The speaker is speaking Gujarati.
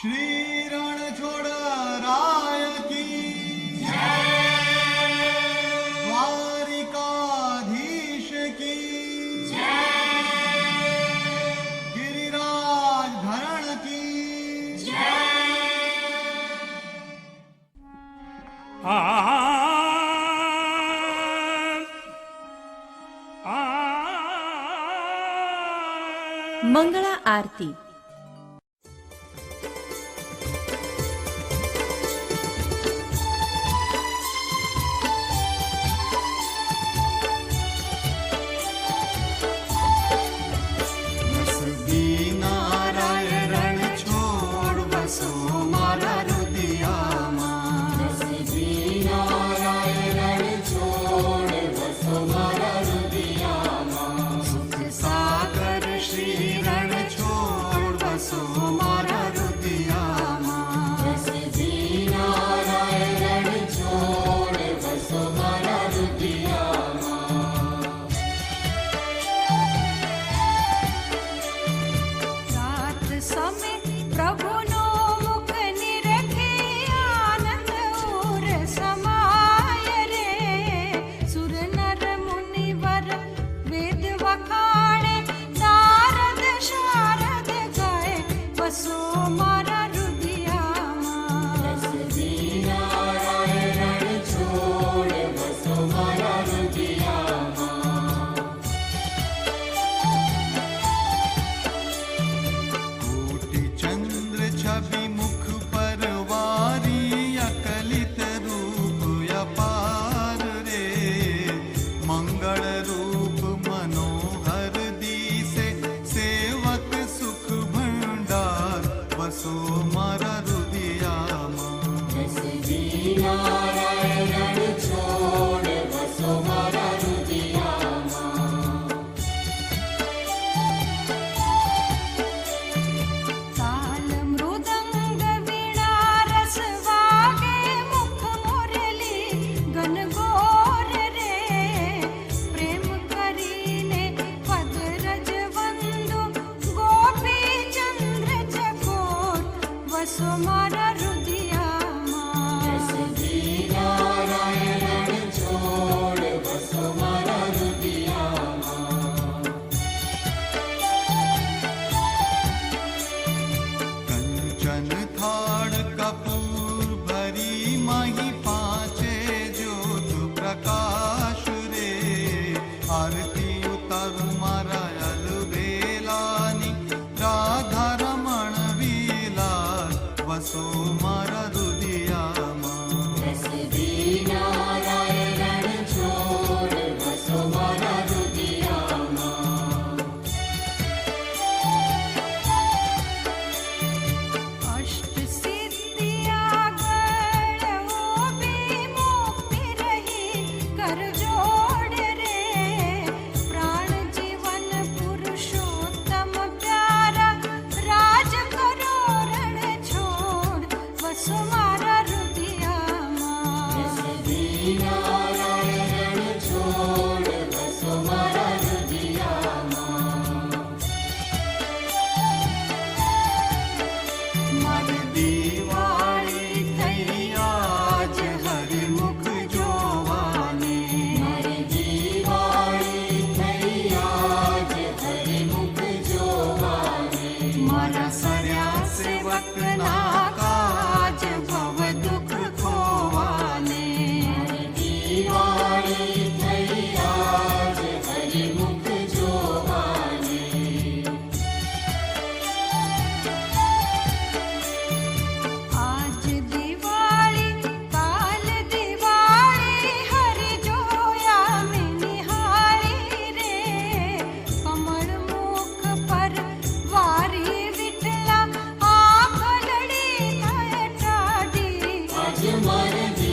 શ્રી રણ છોડા રાય કી દ્વારિકાધીશ કી ગિરિરાજ ધરણ આ. મંગળા આરતી. তোমারা so modern. Galilee. acıma edin.